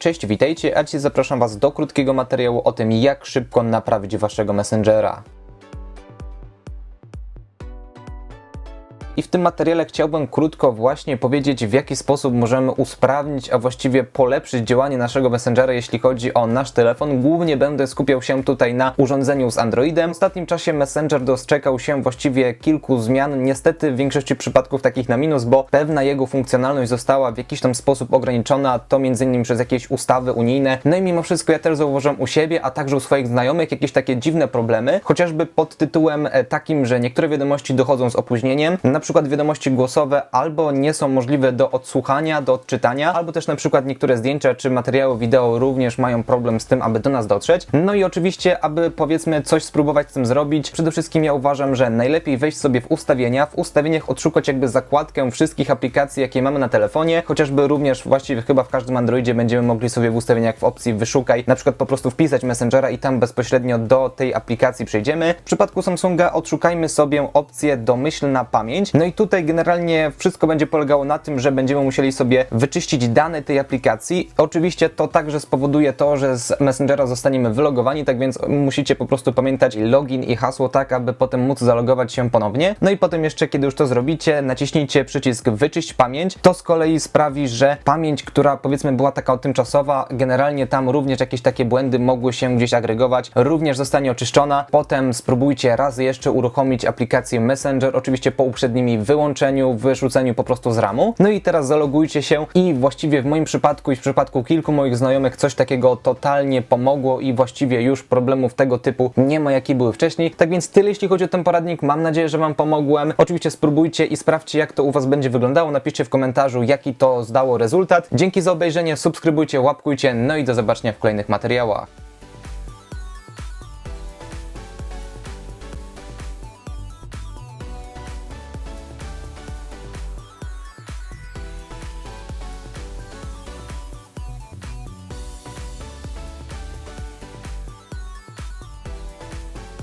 Cześć, witajcie, a dzisiaj zapraszam Was do krótkiego materiału o tym, jak szybko naprawić Waszego Messengera. I w tym materiale chciałbym krótko właśnie powiedzieć, w jaki sposób możemy usprawnić, a właściwie polepszyć działanie naszego Messengera, jeśli chodzi o nasz telefon. Głównie będę skupiał się tutaj na urządzeniu z Androidem. W ostatnim czasie Messenger dostrzegał się właściwie kilku zmian, niestety w większości przypadków takich na minus, bo pewna jego funkcjonalność została w jakiś tam sposób ograniczona, to m.in. przez jakieś ustawy unijne. No i mimo wszystko ja też zauważyłem u siebie, a także u swoich znajomych jakieś takie dziwne problemy, chociażby pod tytułem e, takim, że niektóre wiadomości dochodzą z opóźnieniem, na przykład wiadomości głosowe albo nie są możliwe do odsłuchania, do odczytania, albo też na przykład niektóre zdjęcia czy materiały wideo również mają problem z tym, aby do nas dotrzeć. No i oczywiście, aby powiedzmy coś spróbować z tym zrobić, przede wszystkim ja uważam, że najlepiej wejść sobie w ustawienia, w ustawieniach odszukać jakby zakładkę wszystkich aplikacji, jakie mamy na telefonie, chociażby również właściwie chyba w każdym Androidzie będziemy mogli sobie w ustawieniach w opcji wyszukaj, na przykład po prostu wpisać Messengera i tam bezpośrednio do tej aplikacji przejdziemy. W przypadku Samsunga odszukajmy sobie opcję domyślna pamięć, no i tutaj generalnie wszystko będzie polegało na tym, że będziemy musieli sobie wyczyścić dane tej aplikacji. Oczywiście to także spowoduje to, że z Messengera zostaniemy wylogowani, tak więc musicie po prostu pamiętać login i hasło tak, aby potem móc zalogować się ponownie. No i potem jeszcze, kiedy już to zrobicie, naciśnijcie przycisk wyczyść pamięć. To z kolei sprawi, że pamięć, która powiedzmy była taka tymczasowa, generalnie tam również jakieś takie błędy mogły się gdzieś agregować, również zostanie oczyszczona. Potem spróbujcie raz jeszcze uruchomić aplikację Messenger, oczywiście po wyłączeniu, wyrzuceniu po prostu z ramu. No i teraz zalogujcie się i właściwie w moim przypadku i w przypadku kilku moich znajomych coś takiego totalnie pomogło i właściwie już problemów tego typu nie ma jakie były wcześniej. Tak więc tyle jeśli chodzi o ten poradnik. Mam nadzieję, że Wam pomogłem. Oczywiście spróbujcie i sprawdźcie jak to u Was będzie wyglądało. Napiszcie w komentarzu jaki to zdało rezultat. Dzięki za obejrzenie, subskrybujcie, łapkujcie, no i do zobaczenia w kolejnych materiałach.